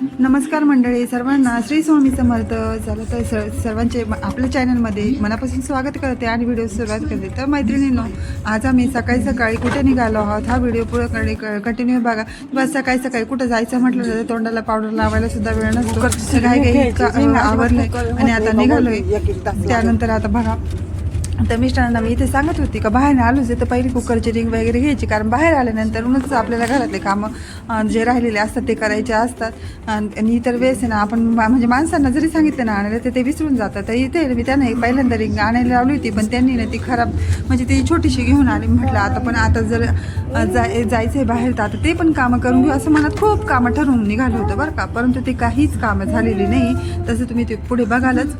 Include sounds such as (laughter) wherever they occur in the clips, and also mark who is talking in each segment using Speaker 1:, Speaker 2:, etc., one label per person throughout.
Speaker 1: नमस्कार मंडळी सर्वांना श्री स्वामी समर्थ. झालं तर स सर्वांचे आपल्या चॅनलमध्ये मनापासून स्वागत करते आणि व्हिडिओ सुरुवात करते. तर मैत्रिणींनो आज आम्ही सकाळी सकाळी कुठे निघालो आहोत? हा व्हिडिओ पुढे कंटिन्यू बघा. बस सकाळी सकाळी कुठं जायचं म्हटलं तर तोंडाला पावडर लावायला सुद्धा वेळ नसतो. काय इतकं आवडलंय आणि आता निघालोय. त्यानंतर आता बघा तर मिस्टरांना मी इथे सांगत होती का बाहेर आलोच आहे तर पहिली कुकरची रिंग वगैरे घ्यायची कारण बाहेर आल्यानंतरच आपल्याला घरातले कामं जे राहिलेले असतात ते करायचे असतात. आणि इतर वेळेस आहे ना आपण मा- म्हणजे माणसांना जरी सांगितलं ना आणायला तर ते विसरून जातात. तर इथे मी त्यांना एक पहिल्यांदा रिंग आणायला लावली होती पण त्यांनी ना ती खराब म्हणजे ती छोटीशी घेऊन आली. म्हटलं आता पण आता जर जाय जायचं आहे बाहेर तर आता ते पण कामं करून घेऊ. असं मनात खूप कामं ठरवून निघालं होतं बरं का. परंतु ते काहीच कामं झालेली नाही. तसं तुम्ही ते पुढे बघालच.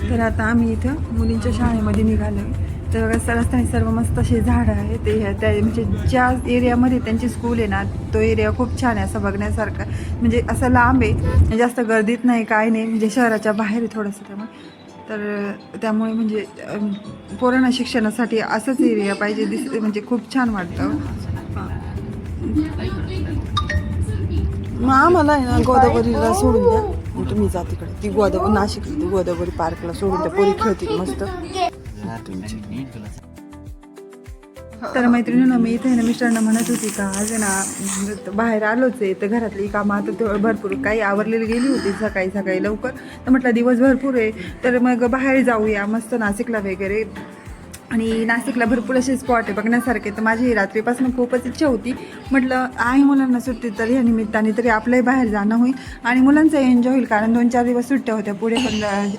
Speaker 1: तर आता आम्ही इथं मुलींच्या शाळेमध्ये निघालो आहे तर रस्त्याने सर्व मस्त असे झाडं आहेत. ते त्या म्हणजे ज्या एरियामध्ये त्यांची स्कूल आहे ना तो एरिया खूप छान आहे असं बघण्यासारखा. म्हणजे असं लांब आहे. म्हणजे जास्त गर्दीत नाही काय नाही. म्हणजे शहराच्या बाहेर आहे थोडंसं त्यामुळे. तर त्यामुळे म्हणजे पोरांना शिक्षणासाठी असंच एरिया पाहिजे दिस म्हणजे खूप छान वाटतं.
Speaker 2: मग आम्हाला आहे ना गोदावरीला सोडून द्या. मग तुम्ही जा तिकडे ती गोदावरी नाशिकला. ती गोदावरी पार्कला सोडून त्या पोरी खेळतील मस्त.
Speaker 1: तर मैत्रिणीनं मी इथे ना मिस्टरांना म्हणत होती का आज ना बाहेर आलोच आहे तर घरातली कामं आता तेवढं भरपूर काही आवरलेली गेली होती सकाळी सकाळी लवकर. तर म्हटलं दिवस भरपूर आहे तर मग बाहेर जाऊया मस्त नाशिकला वगैरे. आणि नाशिकला भरपूर असे स्पॉट आहे बघण्यासारखे. तर माझी रात्रीपासून खूपच इच्छा होती. म्हटलं आहे मुलांना सुट्टी तरी या निमित्ताने तरी आपलंही बाहेर जाणं होईल आणि मुलांचं एन्जॉय होईल कारण दोन चार दिवस सुट्ट्या होत्या. पुढे पण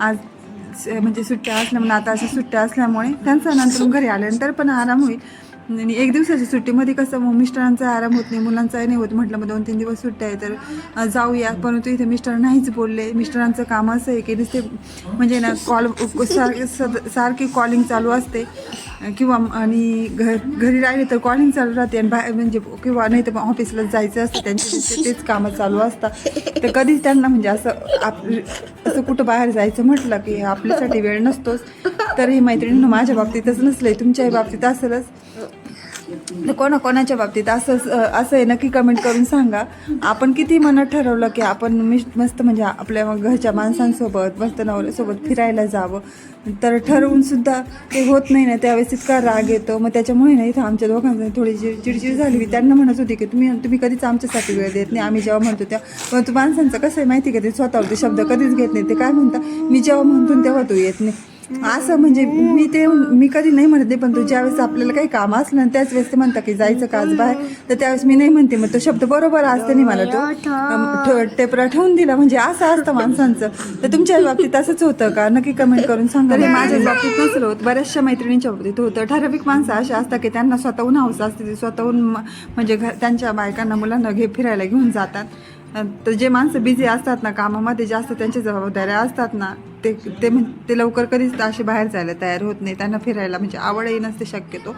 Speaker 1: आज म्हणजे सुट्ट्या असल्यामुळे म्हणजे आता अशा सुट्ट्या असल्यामुळे त्यांचं नंतर घरी आल्यानंतर पण आराम होईल. आणि एक दिवसाच्या सुट्टीमध्ये कसं मग मिस्टरांचा आराम होत नाही मुलांचा नाही होत. म्हटलं मग दोन तीन दिवस सुट्ट्या आहे तर जाऊया. परंतु इथे मिस्टर नाहीच बोलले. मिस्टरांचं काम असं आहे की नुसते म्हणजे ना कॉल सारखे सद- सारखी कॉलिंग चालू असते. किंवा आणि घर घरी राहिले तर कॉलिंग चालू राहते आणि बाहेर म्हणजे किंवा नाही तर मग ऑफिसला जायचं असतं त्यांचे (laughs) तेच कामं चालू असतात. तर कधीच त्यांना म्हणजे असं आप असं कुठं बाहेर जायचं म्हटलं की आपल्यासाठी वेळ नसतोच. तर ही मैत्रिणीनं माझ्या बाबतीतच नसलंय तुमच्याही बाबतीत असेलच. कोणा कोणाच्या बाबतीत? असं असं आहे नक्की कमेंट करून सांगा. आपण किती मनात ठरवलं की आपण मिश मस्त म्हणजे आपल्या घरच्या माणसांसोबत मस्त नवऱ्यासोबत फिरायला जावं. तर ठरवून सुद्धा ते होत नाही ना. त्यावेळेस इतका राग येतो. मग त्याच्यामुळे ना इथं आमच्या दोघांचं थोडी चिडचिड झाली. होती त्यांना म्हणत होती की तुम्ही तुम्ही कधीच आमच्यासाठी वेळ देत नाही. आम्ही जेव्हा म्हणतो तेव्हा पण माणसांचं कसं आहे माहिती का? ते स्वतःवर ते शब्द कधीच घेत नाही. ते काय म्हणता मी जेव्हा म्हणतो तेव्हा तू येत नाही. असं म्हणजे मी ते मी कधी नाही म्हणत नाही पण तू ज्यावेळेस आपल्याला काही काम असलं ना त्याच वेळेस ते म्हणतात की जायचं का आज बाहेर तर त्यावेळेस मी नाही म्हणते. मग तो शब्द बरोबर असते नाही मला तो. टेपरा ठेवून दिला म्हणजे असं असतं माणसांचं. तर तुमच्या बाबतीत असंच होतं का? नक्की कमेंट करून सांगा तरी माझ्याच बाबतीत नसलं होत. बऱ्याचशा मैत्रिणींच्या बाबतीत होतं. ठराविक माणसं अशी असतात की त्यांना स्वतःहून हौस असते ते स्वतःहून म्हणजे घर त्यांच्या बायकांना मुलांना घे फिरायला घेऊन जातात. तर जे माणसं बिझी असतात ना कामामध्ये जास्त त्यांच्या जबाबदाऱ्या असतात ना ते ते म्हण- ते लवकर कधीच असे बाहेर जायला तयार होत नाही. त्यांना फिरायला म्हणजे आवडही नसते शक्यतो.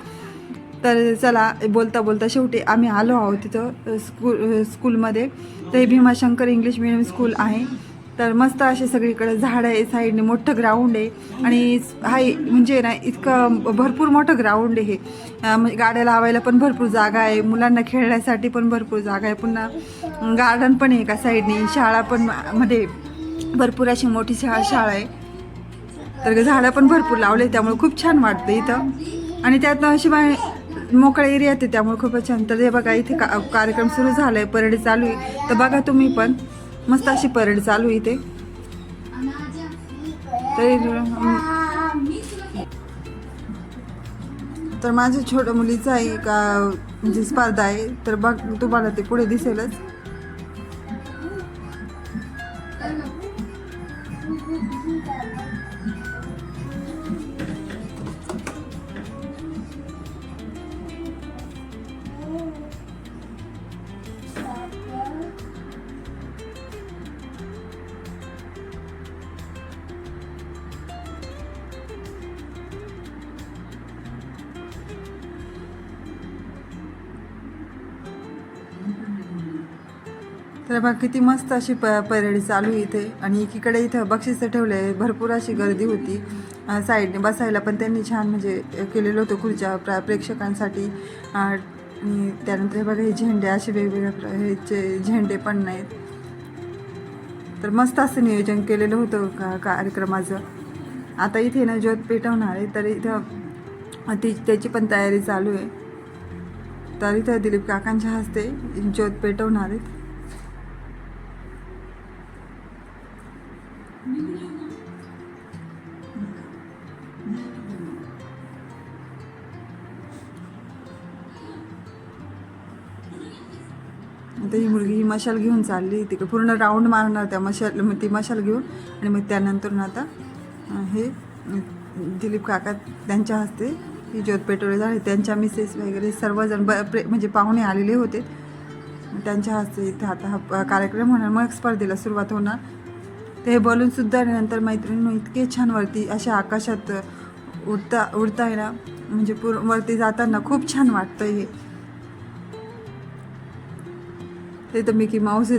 Speaker 1: तर चला बोलता बोलता शेवटी आम्ही आलो आहोत तिथं स्कूल स्कूलमध्ये. तर हे भीमाशंकर इंग्लिश मिडियम स्कूल आहे. तर मस्त असे सगळीकडे झाडं आहे साईडने मोठं ग्राउंड आहे. आणि हाय म्हणजे ना इतकं भरपूर मोठं ग्राउंड आहे हे. म्हणजे गाड्या लावायला पण भरपूर जागा आहे. मुलांना खेळण्यासाठी पण भरपूर जागा आहे. पुन्हा गार्डन पण आहे का साईडने. शाळा पण मध्ये भरपूर अशी मोठी शाळा शाळा आहे. तर झाडं पण भरपूर लावले त्यामुळे खूप छान वाटतं इथं. आणि त्यात बाय मोकळा एरिया आहे त्यामुळे खूपच छान. तर हे बघा इथे का कार्यक्रम सुरू झाला आहे परेड चालू आहे. तर बघा तुम्ही पण. मस्त अशी परेड चालू इथे. तर माझ्या छोट्या मुलीचा एक का म्हणजे स्पर्धा आहे. तर बघ तुम्हाला ते पुढे दिसेलच. तर बघा किती मस्त अशी प परेड चालू आहे इथे. आणि एकीकडे इथं बक्षिसं ठेवले भरपूर अशी गर्दी होती. साईडने बसायला पण त्यांनी छान म्हणजे केलेलं होतं खुर्च्या प्रा प्रेक्षकांसाठी. आणि त्यानंतर हे बघा हे झेंडे असे वेगवेगळ्या प्र- ह्याचे झेंडे पण नाहीत. तर मस्त असं नियोजन केलेलं होतं का कार्यक्रमाचं. आता इथे ना ज्योत पेटवणार आहे तर इथं ती त्याची पण तयारी चालू आहे. तर इथं दिलीप काकांच्या हस्ते ज्योत पेटवणार आहेत आता ही मुलगी ही मशाल घेऊन चालली. तिकडे पूर्ण राऊंड मारणार त्या मशाल मग ती मशाल घेऊन. आणि मग त्यानंतर आता हे दिलीप काका त्यांच्या हस्ते ही ज्योत पेट्रोल झाले त्यांच्या मिसेस वगैरे सर्वजण ब प्रे म्हणजे पाहुणे आलेले होते. त्यांच्या हस्ते इथे आता हा प- कार्यक्रम होणार. मग स्पर्धेला सुरुवात होणार. ते हे बोलूनसुद्धा नंतर मैत्रिणी इतके छान वरती अशा आकाशात उडता उडताय ना म्हणजे पूर वरती जाताना खूप छान वाटतं हे. ते तर मिकी माऊस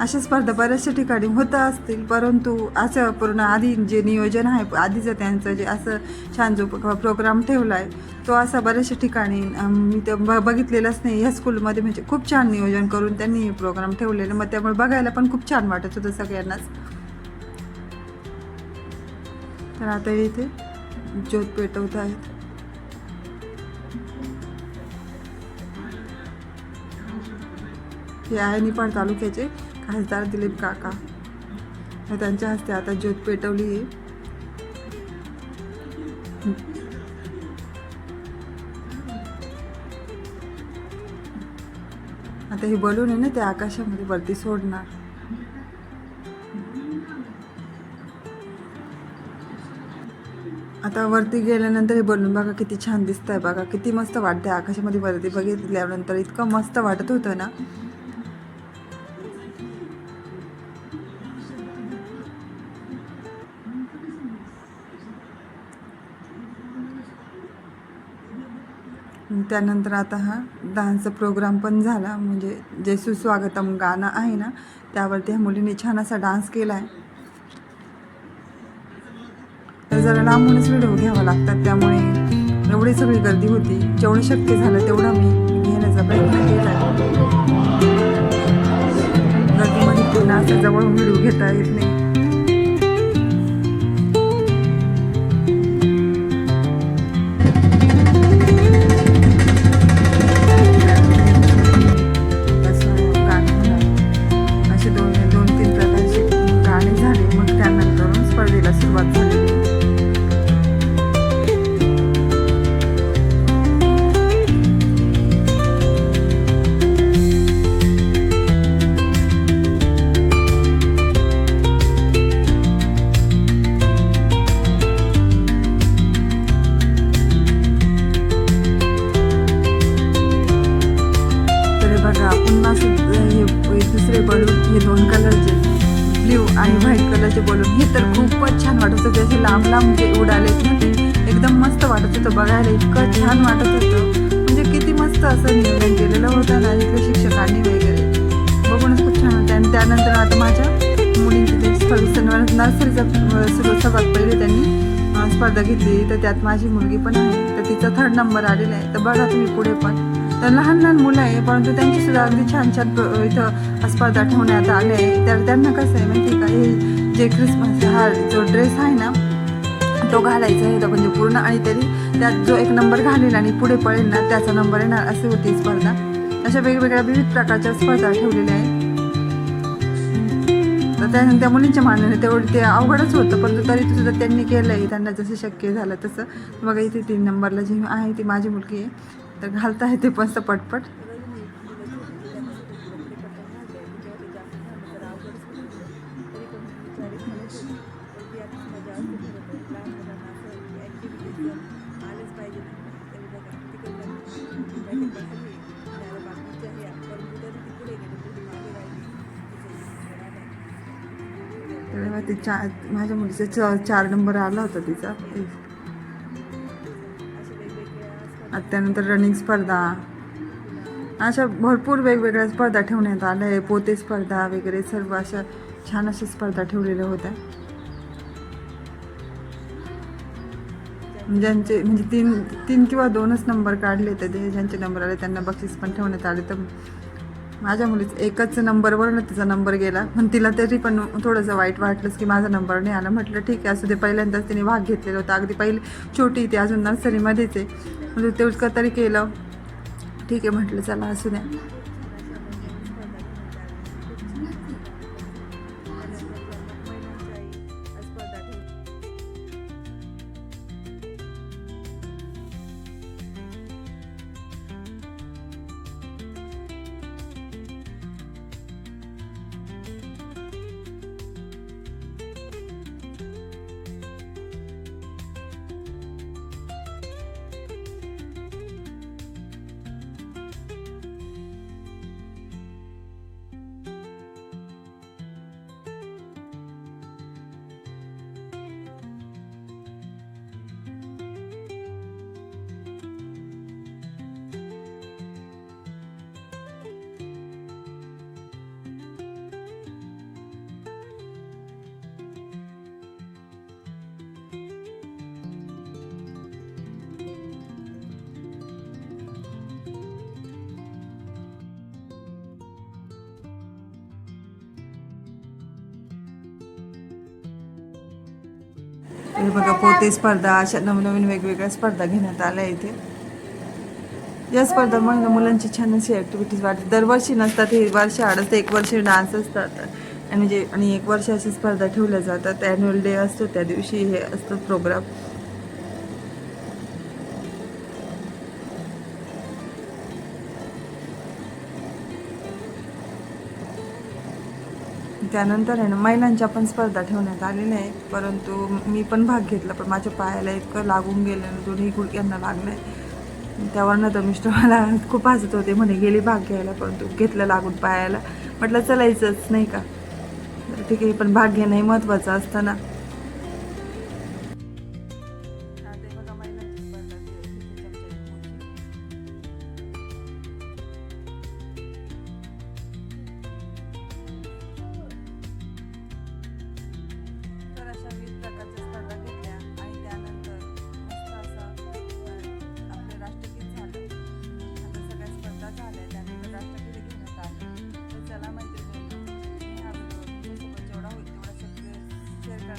Speaker 1: अशा स्पर्धा बऱ्याचशा ठिकाणी होत असतील परंतु असं पूर्ण आधी जे नियोजन आहे आधीचं त्यांचं जे असं छान जो प्रोग्राम ठेवला आहे तो असा बऱ्याचशा ठिकाणी मी ते ब बघितलेलाच नाही. ह्या स्कूलमध्ये म्हणजे खूप छान नियोजन करून त्यांनी हे प्रोग्राम ठेवलेलं. मग त्यामुळे बघायला पण खूप छान वाटत होतं सगळ्यांनाच. तर आता इथे ज्योत पेटवत आहेत. हे आहे निपाण तालुक्याचे. खासदार दिलीप काका. त्यांच्या हस्ते आता ज्योत पेटवली आहे आता हे बलून आहे ना ते आकाशामध्ये वरती सोडणार. आता वरती गेल्यानंतर हे बलून बघा किती छान दिसत आहे बघा. किती मस्त वाटतंय आकाशामध्ये वरती बघितल्यानंतर. इतकं मस्त वाटत होतं ना. त्यानंतर आता हा डान्सचा प्रोग्राम पण झाला. म्हणजे जे सुस्वागतम गाणं आहे ना त्यावरती ह्या मुलीने छान असा डान्स केला आहे तर जरा लांबूनच व्हिडिओ घ्यावा लागतात त्यामुळे. एवढी सगळी गर्दी होती. जेवढं शक्य झालं तेवढं मी घेण्याचा प्रयत्न केला गर्दीमध्ये पुन्हा असं जवळून व्हिडिओ घेता येत नाही. छान वाटत होतं. म्हणजे किती मस्त असं नियोजन केलेलं होतं ना तिथल्या शिक्षकांनी वगैरे. बघूनच खूप छान होतं आणि त्यानंतर आता माझ्या मुलींची ते स्पर्धा नर्सरीचा सर्वात पहिले त्यांनी स्पर्धा घेतली. तर त्यात माझी मुलगी पण आहे. तर तिचा थर्ड नंबर आलेला आहे. तर बघा तुम्ही पुढे पण. तर लहान लहान मुलं आहे परंतु त्यांची सुद्धा अगदी छान छान इथं स्पर्धा ठेवण्यात आले आहे. तर त्यांना कसं आहे माहिती का? हे जे क्रिसमस हा जो ड्रेस आहे ना तो घालायचा आहे म्हणजे पूर्ण आणि तरी त्यात जो एक नंबर घालेल आणि पुढे पळेल ना त्याचा नंबर येणार अशी होती स्पर्धा. अशा वेगवेगळ्या विविध प्रकारच्या स्पर्धा ठेवलेल्या आहेत. तर त्या त्या मुलींच्या मानाने तेवढं ते अवघडच होतं परंतु तरी सुद्धा त्यांनी केलं आहे त्यांना जसं शक्य झालं तसं. बघा इथे तीन नंबरला जी आहे ती माझी मुलगी आहे. तर घालता आहे ते मस्त पटपट. तेव्हा ते चार माझ्या मुलीचा च चार नंबर आला होता तिचा. त्यानंतर रनिंग स्पर्धा. अशा भरपूर वेगवेगळ्या स्पर्धा ठेवण्यात आल्या आहे. पोते स्पर्धा वगैरे सर्व अशा छान अशा स्पर्धा ठेवलेल्या होत्या. ज्यांचे म्हणजे तीन तीन किंवा दोनच नंबर काढले तर ते ज्यांचे नंबर आले त्यांना बक्षीस पण ठेवण्यात आले. तर माझ्या मुलीच एकच नंबरवर ना तिचा नंबर गेला. पण तिला तरी पण थोडंसं वाईट वाटलंच की माझा नंबर नाही आला. म्हटलं ठीक आहे असू दे. पहिल्यांदाच तिने भाग घेतलेला होता. अगदी पहिले छोटी ती अजून नर्सरीमध्येच आहे. म्हणजे तेवढं तरी केलं. ठीक आहे म्हटलं चला असू द्या. हे बघा पोते स्पर्धा अशा नवनवीन वेगवेगळ्या स्पर्धा घेण्यात आल्या इथे. या स्पर्धा मग मुलांची छान अशी ॲक्टिव्हिटीज वाटते दरवर्षी नसतात हे वर्ष आडच एक वर्ष डान्स असतात. आणि जे आणि एक वर्ष अशी स्पर्धा ठेवल्या जातात. ॲन्युअल डे असतो त्या दिवशी हे असतं प्रोग्राम त्यानंतर आहे ना महिलांच्या पण स्पर्धा ठेवण्यात आलेल्या आहेत. परंतु मी पण भाग घेतला पण माझ्या पायाला इतकं लागून गेलं ना दोन्ही गुडक्यांना लागलं. आहे त्यावरनं तर मिस्टर मला खूप हसत होते म्हणे गेली भाग घ्यायला परंतु घेतलं लागून पायाला. म्हटलं चलायचंच नाही का? ठीक आहे पण भाग घेणं हे महत्त्वाचं असतं ना.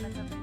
Speaker 1: Hasta.